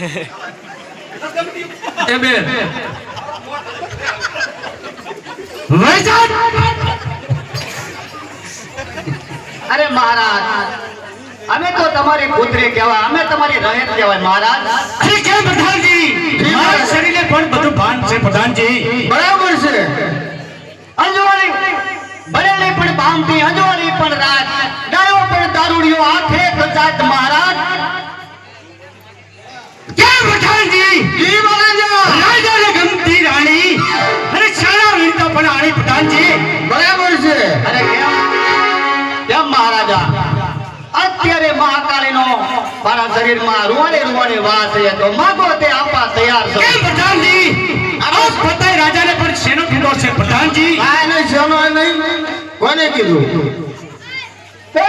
એ બેન. અરે મહારાજ અમે તો તમારી પુત્રી કહેવાય અમે તમારી રહેત કહેવાય મહારાજ. અરે કેમ પ્રધાનજી? મારા શરીરે પણ બધું ભાન છે પ્રધાનજી. બરાબર છે. અંજવાળી ભરેલી પણ બામથી અંજવાળી પણ રાત ડાયો પણ દારૂડિયો આખે મહારાજ. અત્યારે મહાકાળીનો મારા શરીરમાં રૂવાડે રૂવાડે વાસ છે. તો માગો તે આપવા તૈયાર છો. પ્રધાનજી? આરોપ પતાય રાજાને પણ શેનો કીધો છે? પ્રધાનજી? આ નહીં શેનો નહીં. કોને કીધું? એ